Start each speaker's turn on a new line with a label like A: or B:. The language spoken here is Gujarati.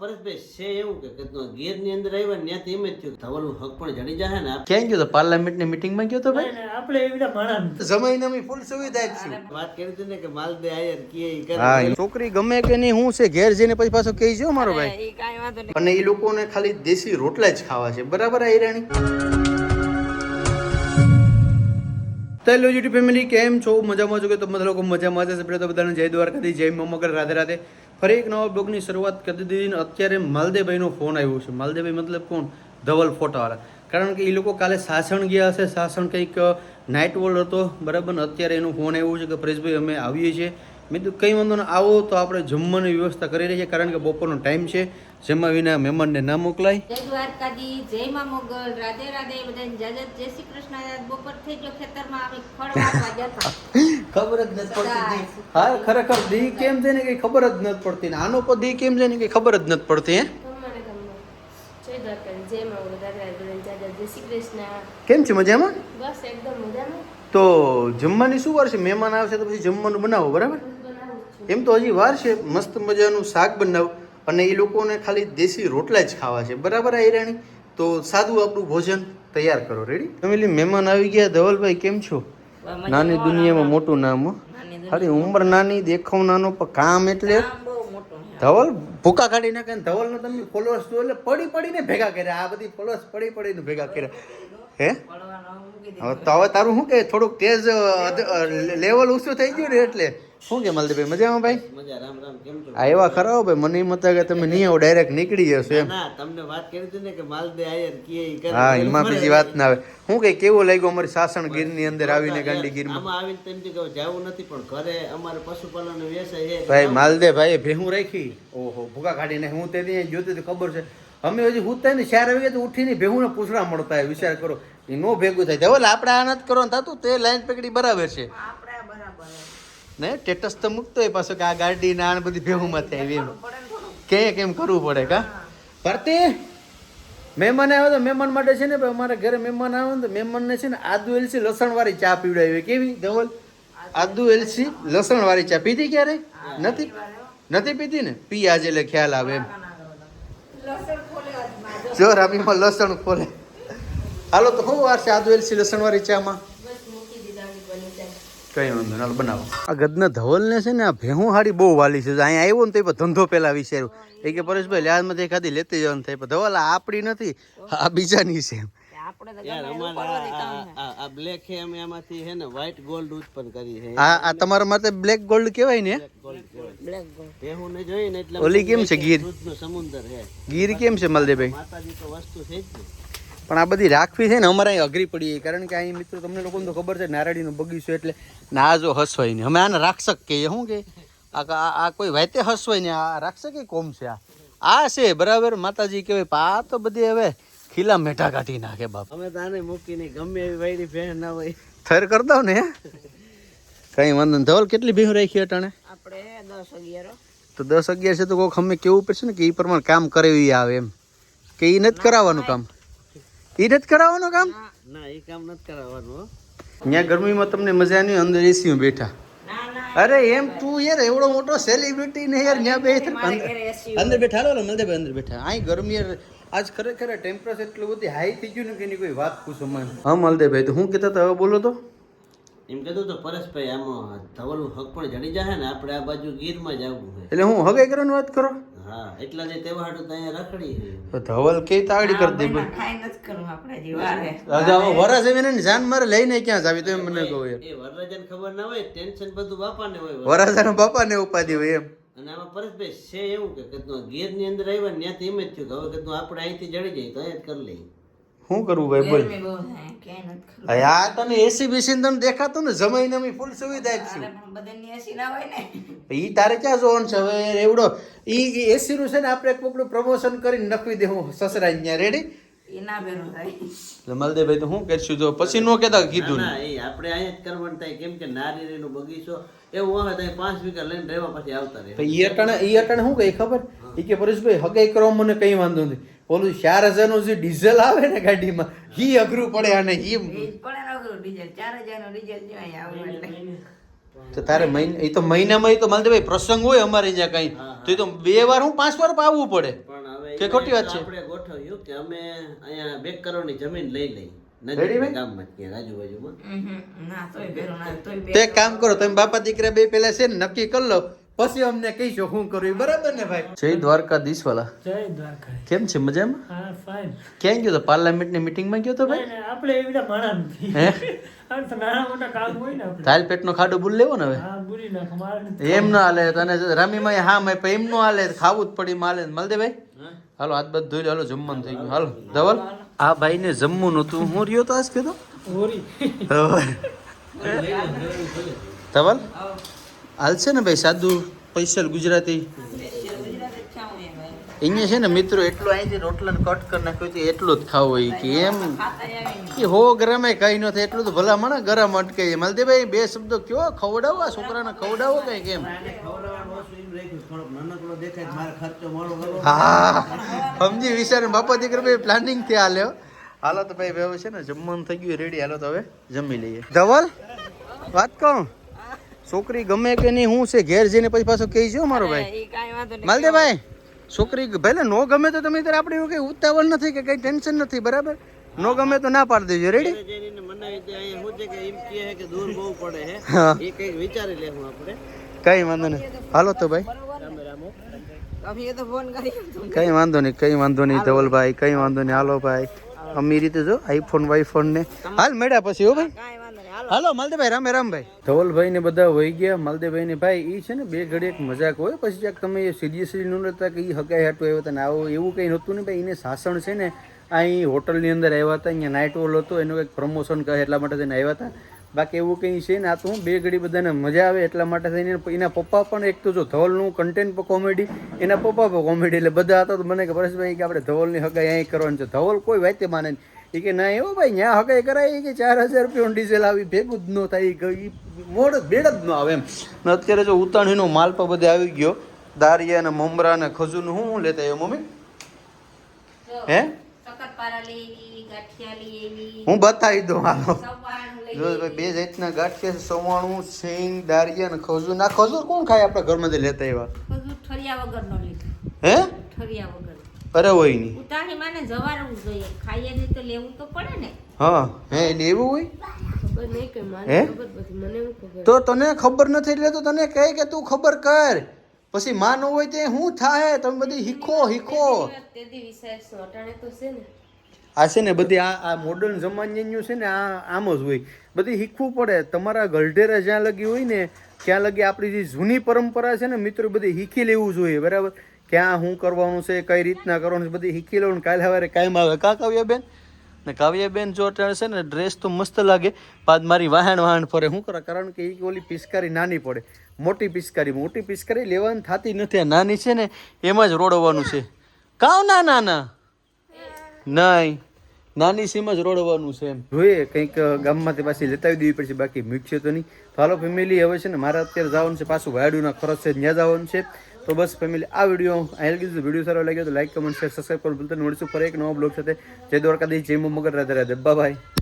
A: પરેશભાઈ છે એવું કે કીધું અંદર આવ્યા ને ત્યાંથી એમ જ થયું ધવલ હક પણ જડી જાય ને
B: ક્યાં ગયો તો? પાર્લામેન્ટની મીટિંગમાં ગયો તો ભાઈ?
C: આપણે એવી રીતે માણસ
B: સમયને ફૂલ સુવિધા આપશું
A: વાત કરી હતી ને કે માલદે આયર કે કરે.
B: હા છોકરી ગમે કે નહીં હું છે ઘેર જઈને પછી પાછો કહી જો મારો ભાઈ.
D: એ વાંધો નહીં.
B: અને એ લોકોને ખાલી દેશી રોટલા જ ખાવા છે. બરાબર આ હિરાણી? તો હેલો યુટ્યુબ ફેમિલી કેમ છો? મજામાં છો કે તમે લોકો મજામાં છે આપણે તો બધાને જય દ્વારકાથી જય મમગર રાધે રાધે. ફરી એક નવા બ્લોગની શરૂઆત કરી દીધી અત્યારે માલદેભાઈનો ફોન આવ્યો છે. માલદેભાઈ મતલબ કોણ? ધવલ ફોટાવાળા. કારણ કે એ લોકો કાલે સાસણ ગયા હશે. સાસણ કંઈક નાઇટ વોલ હતો. બરાબર? અત્યારે એનો ફોન આવ્યો છે કે પરેશભાઈ અમે આવીએ છીએ. મેં કીધું કંઈ વાંધો નહીં આવો તો આપણે જમવાની વ્યવસ્થા કરી રહી છે કારણ કે બપોરનો ટાઈમ છે. જેમાં વિના મહેમાનને ના મોકલાય.
D: જય દ્વારકાધી જય માં મોગલ રાધે રાધે બધાને જય જય જય શ્રી કૃષ્ણ. બપોર થઈ ગયો ખેતરમાં અમે ખડ વાળવા જતા
B: ખબર જ નથી પડતી હા ખરેખર દી કેમ છે ને કઈ ખબર જ નથી પડતી ને. આનો પર દી કેમ છે ને કઈ ખબર જ નથી પડતી હે. કેમ છે મજામાં?
E: બસ એકદમ મજામાં.
B: તો જમવાની શું વાર છે? મહેમાન આવશે તો પછી જમવાનું બનાવો બરાબર. એમ તો હજી વાર છે મસ્ત મજાનું શાક બનાવો. અને એ લોકોને ખાલી દેશી રોટલા જ ખાવા છે. બરાબર આ હિરાણી? તો સાદું આપણું ભોજન તૈયાર કરો. રેડી ફેમિલી મહેમાન આવી ગયા. ધવલભાઈ કેમ છો? નાની દુનિયામાં મોટું નામ ખાલી ઉંમર નાની દેખાવ નાનો પણ કામ એટલે ધવલ ભૂકા કાઢી નાખે ને ધવલને તમે ફોલોઅર્સ જો એટલે પડી પડીને ભેગા કર્યા. આ બધી ફોલોઅર્સ પડી પડીને ભેગા કર્યા. હે? હવે તો હવે તારું શું કે? થોડુંક તેજ લેવલ ઊંચું થઈ ગયું ને એટલે. શું કે માલદીભાઈ મજામાં ભાઈ? એવા ખરા ભાઈ મને એમ હતા કે તમે નહીં આવો ડાયરેક્ટ નીકળી જશો એમ.
A: તમને વાત કરી હતી ને કે માલદે આયર કે
B: હા એમાં બીજી વાત ના આવે. હું કે કેવું લાગ્યું અમારી સાસણ ગીરની અંદર આવીને ગાંડી ગીરમાં?
A: માં આવીને તેમ કે જાવું નથી પણ ઘરે અમારે પશુપાલન વ્યવસાય છે.
B: ભાઈ માલદે ભાઈ ભેહું રાખી. ઓહો ભૂકા કાઢીને હું તેની જોતી તો ખબર છે. અમે હજી ઉતાય ને ચાર વાગે તો ઉઠીને ભેગું ને પૂછડા મળતા વિચાર કરો. એ નો ભેગું થાય. ધવલ આપણે આ નથી કરો ને થતું તે લાઈન પકડી બરાબર છે. ને ટેટસ તો મૂકતો હોય પાછો કે આ ગાડી ને આણ બધી ભેહુમાં થાય એમ. કે કેમ કરવું પડે કા? ભરતી મહેમાન આવ્યો તો મહેમાન માટે છે ને ભાઈ અમારા ઘરે મહેમાન આવે ને તો મહેમાનને છે ને આદુ એલસી લસણ વાળી ચા પીવડાવી કેવી? ધવલ? આદુ એલસી લસણ વાળી ચા. પીધી ક્યારે? નથી? નથી પીધી ને? પી આજે એટલે ખ્યાલ આવે એમ.
D: જો
B: રામીમાં લસણ ખોલે હાલો તો શું વાર છે? આદુ એલસી લસણ વાળી ચામાં. કઈ વાંધો નહીં, બનાવો. આ ગદના ધવલને છે ને આ ભેહું હાડી બહુ વાલી છે. અહીંયા આવ્યો ને તો ધંધો પહેલાં વિચાર્યું. એ કે પરેશભાઈ લ્યાદમાંથી એખાદી લેતી જવાનું થાય. પણ ધવલ આપડી નથી આ બીજાની છે.
D: આપણે તો
A: યાર
D: ગમે એવું
A: અમારે
D: પડવાથી
A: આ-
D: કામ
A: આ- આ બ્લેક છે અમે આમાંથી છે ને વ્હાઈટ ગોલ્ડ ઉત્પન્ન કરી છે.
B: આ આ તમારા માટે બ્લેક ગોલ્ડ કહેવાય ને?
D: Black gold.
A: ભેહું ને જોઈ ને એટલે
B: ઓલી કેમ છે ગીર?
A: દૂધનો સમુંદર
B: ગીર કેમ છે મલદેભાઈ
A: માતાજી તો વસ્તુ છે જ
B: પણ આ બધી રાખવી છે ને અમારે અહીં અઘરી પડી કારણ કે અહીં મિત્રો તમને લોકોને તો ખબર છે નારળીનો બગીચો એટલે ના જો હસવાય નહીં. અમે આને રાક્ષક કહીએ શું કે? આ કોઈ વાતે હસવાય ને આ રાક્ષક કોમ છે આ. આ છે બરાબર? માતાજી કહેવાય પણ આ તો બધી હવે ખીલા મેઠા કાઢી નાખે બાપ.
A: અમે તાને મૂકીને ગમે એવી વૈડી ભેણ ના હોય.
B: થર કર દઉં ને કઈ વાંધો નહીં. ધવલ કેટલી ભેહું રાખી અટાણે
D: આપણે દસ અગિયાર.
B: તો દસ અગિયાર છે તો કોઈક અમે કેવું પડશે ને કે એ પ્રમાણે કામ કરે એ આવે એમ. કે એ નથી કરાવવાનું કામ? એ નથી કરાવવાનું કામ?
A: ના એ કામ નથી કરાવવાનું
B: ત્યાં ગરમીમાં તમને મજા નહીં અંદર એસીમાં બેઠા.
D: ના ના
B: અરે એમ તું યાર એવડો મોટો સેલિબ્રિટી ને યાર ત્યાં બે અંદર બેઠા લો મલદેભાઈ અંદર બેઠા. અહીં ગરમી યાર આજ ખરેખર ટેમ્પરેચર એટલું બધી હાઈ થઈ ગયું ને કે એની કોઈ વાત પૂછો મને. હા મલદેભાઈ તો હું કહેતા હતા હવે બોલો તો.
A: એમ કહેતો તો પરેશભાઈ આમ ધવલનું હક પણ જડી જાય ને આપણે આ બાજુ ગીરમાં જ આવવું
B: એટલે હું હગે કરવાની વાત કરો?
A: હા એટલા જે તહેવાર તો અહીંયા રખડી
B: તો ધવલ કે તાગડી કરી દે
D: મહિના ખાઈ નથી કરવું આપણે જીવારે રાજા હે.
B: વરા જમીને ને જાન મારે લઈને ક્યાં જાવી તો એમ મને કહો
A: એ વરરાજાને ખબર ના હોય ટેન્શન બધું બાપાને હોય
B: વરાજાના બાપાને ઉપાધી હોય એમ.
A: અને આમાં પરેશભાઈ છે એવું કે કદનું ગીરની અંદર આવ્યા ને ત્યાંથી એમ જ થયું કે હવે કદનું આપણે અહીંથી જડી જાય તો અહીંયા જ કરી લઈએ.
B: શું કરવું ભાઈ બોલ. આ તને એસી બેસી તને દેખાતું ને જમાઈને અમે ફૂલ સુવિધા આપશું
D: છે. પણ બધાની એસી ના હોય ને.
B: ઈ તારે ક્યાં જોવાનું છે? હવે એવડો ઈ એસી નું છે ને આપણે કોકડું પ્રમોશન કરીને નખવી દેવું સસરા અહીંયા રેડી મલદેભાઈ તો શું કરશું? જો પછી નો કેતા કીધું
A: ના. એ આપણે અહીંયા જ કરવાનું થાય. કેમ કે નારીનો બગીચો એવું આવે તો પાંચ વીઘા લઈને ડ્રાઈવર પાછી આવતા રહે.
B: ઈ અટાણે ઈ અટાણે શું કઈ ખબર? ઈ કે પરેશભાઈ હગાઈ કરવા મને કઈ વાંધો નથી. ઓલું ચાર હજારનું જે ડીઝલ આવે ને ગાડીમાં ઈ અઘરું પડે અને ઈ
D: પડે અઘરું ડીઝલ. ચાર હજારનું ડીઝલ જો આવે
B: તો તારે મહિને એ તો મહિનામાં એ તો માલદેભાઈ પ્રસંગ હોય અમારે અહીંયા કઈ. તો એ તો બે વાર હું પાંચ વાર આવવું પડે. કે ખોટી વાત છે?
A: આપણે ગોઠવ્યું કે અમે અહીંયા બે કરોડની જમીન લઈ લઈ
D: ના ના
B: તો એક કામ કરો તમે બાપા દીકરા બે પેલા છે ને નક્કી કરી લો. પછી અમને કહીશો શું કરવું બરાબર ને ભાઈ? જય દ્વારકાધીશ વાલા.
C: જય દ્વારકા
B: કેમ છે મજામાં?
C: હા ફાઇન
B: ક્યાં ગયો તો? પાર્લામેન્ટની મીટિંગમાં ગયો તો ભાઈ?
C: આપણે એવી રીતે માણા નથી.
B: હે?
C: નાના મોટા કામ હોય ને આપણે.
B: થાલ પેટનો ખાડો ભૂલ લેવો ને હવે?
C: હા બુરી નાખ મારે
B: એમ ના હાલે તને રામીમાં હા મેં એમ નો હાલે ખાવું જ પડી માલે મલદેભાઈ
A: ભાઈ?
B: હાલો હાથ બાદ ધોઈ લો હાલો જમવાનું થઈ ગયું. હાલો ધવલ? આ ભાઈને જમવું નતું હું રહ્યો તો આજ કીધો ધવલ? હાલશે ને ભાઈ સાદું પૈસલ ગુજરાતી? અહીંયા છે ને મિત્રો એટલું અહીંથી રોટલાને કટ કરી નાખ્યો છે એટલું જ ખાવું હોય કે એમ. કે હો ગરમે કઈ ન થાય એટલું તો ભલા મને ગરમ અટકે મલદેભાઈ બે શબ્દો કયો? ખવડાવો આ છોકરાને ખવડાવો કઈ કેમ? હા સમજી વિચાર બાપા દીકરા ભાઈ પ્લાનિંગથી હાલ્યો હાલો તો ભાઈ ભાઈ છે ને જમવાનું થઈ ગયું રેડી હાલો તો હવે જમી લઈએ. ધવલ વાત કહું છોકરી ગમે કે નહીં હું છે ઘેર જઈને પછી પાછો કહી જો મારો ભાઈ. માલદેભાઈ છોકરી ભલે નો ગમે તો તમે ત્યારે આપણે એવું કઈ ઉતાવળ નથી કે કઈ ટેન્શન નથી બરાબર? નો ગમે તો ના પાડી દેજો રેડી
A: ઘરે જઈને એને મનાવી દે, અહીંયા શું છે કે એમ કહે છે કે દૂર બહુ પડે છે.
B: હા.
A: એ કંઈક વિચારી લેવું આપણે.
B: કઈ વાંધો નહીં. હાલો તો ભાઈ. કઈ વાંધો નહીં કઈ વાંધો નહીં ધવલભાઈ કઈ વાંધો નહીં. હાલો ભાઈ. અમી રીતે જો આઈફોન વાઈફોન ને. હાલ મેળ્યા પછી હો ભાઈ. હાલો માલદેભાઈ રામે રામભાઈ ધવલભાઈ ને બધા વહી ગયા. માલદેભાઈ ને ભાઈ એ છે ને બે ઘડી એક મજાક હોય. પછી ક્યાંક તમે સિરિયસલી ન લેતા કે એ હગાઈ હાટું આવ્યો હતા ને આવું એવું કંઈ નહોતું ને ભાઈ. એને સાસણ છે ને અહીં હોટલની અંદર આવ્યા હતા. અહીંયા નાઇટ હોલ હતો, એનું કંઈક પ્રમોશન કહે એટલા માટે થઈને આવ્યા હતા. બાકી એવું કંઈ છે ને, આ તો હું બે ઘડી બધાને મજા આવે એટલા માટે થઈને એના પપ્પા પણ એક તો જો ધવલનું કન્ટેન્ટ પર કોમેડી એના પપ્પા પર કોમેડી એટલે બધા હતા તો મને કે, પરેશભાઈ, કે આપણે ધવલની હગાઈ અહીં કરવાની છે. ધવલ કોઈ વાતે માને નહીં. એ કે ના એવો ભાઈ ત્યાં હગાઈ કરાય. કે ચાર હજાર રૂપિયાનું ડીઝલ આવી ભેગું જ ન થાય. એ મોડ બેડ જ ન આવે એમ. ને અત્યારે જો ઉતાણીનો માલ પર બધે આવી ગયો. દારિયા ને મમરા ને ખજૂરનું શું શું લેતા આવ્યો મમ્મી? હે? હું બતાવી દઉં હાલો. જો ભાઈ બે જાતના ગાંઠિયા છે સવાણું સિંગ દારિયા ને ખજૂર. ના ખજૂર કોણ ખાય આપણા ઘરમાંથી લેતા આવ્યા?
D: બધું ઠરિયા
B: હે?
D: ઠરિયા વગર
B: અરે હોય નહીં.
D: ઉતાણી માને જવારવું જોઈએ. ખાઈએ ને તો લેવું તો પડે ને.
B: હા. હે એટલે એવું હોય?
E: ખબર નહીં કે મને ખબર પછી મને હું ખબર.
B: તો તને ખબર નથી એટલે તો તને કહે કે તું ખબર કર. પછી માં ન હોય તે શું થાય? તમે બધી હીખો હીખો
E: તેથી વિચારશું અટાણે તો છે ને.
B: આ છે ને બધી આ આ મોડર્ન જમાનાનું છે ને આ આમ જ હોય. બધી શીખવું પડે. તમારા ગલઢેરા જ્યાં લગી હોય ને ત્યાં લગી આપણી જે જૂની પરંપરા છે ને મિત્રો બધી શીખી લેવું જોઈએ. બરાબર? ક્યાં શું કરવાનું છે, કઈ રીતના કરવાનું છે, બધી શીખી લેવું કાલે સવારે કાયમ આવે. કા કાવ્યાબેન? ને કાવ્યાબેન જો અત્યારે છે ને ડ્રેસ તો મસ્ત લાગે, બાદ મારી વાહણ વાહણ ફરે. શું કરે? કારણ કે એ ઓલી પિચકારી નાની પડે. મોટી પિચકારી મોટી પિચકારી લેવાની થતી નથી. આ નાની છે ને, એમાં જ રોડવાનું છે. કાવ ના ના ના નહીં. નાની સીમ જ રોડવાનું છે એમ. જોઈએ, કંઈક ગામમાંથી પાછી લેતાવી દેવી પડશે, બાકી મૂકશે તો નહીં. તો હાલો ફેમિલી હવે છે ને, મારે અત્યારે જવાનું છે, પાછું વાયડુના ખરચ છે, ત્યાં જવાનું છે. તો બસ ફેમિલી આ વીડિયો અહીં લગી વીડિયો સારો લાગ્યો તો લાઈક કમેન્ટ શેર સબસ્ક્રાઈબ કરો ભૂલતા. મળીશું ફરી એક નવો બ્લોગ સાથે. જય દ્વારકાધીશ, જય મગર રાધે રાધે. બાય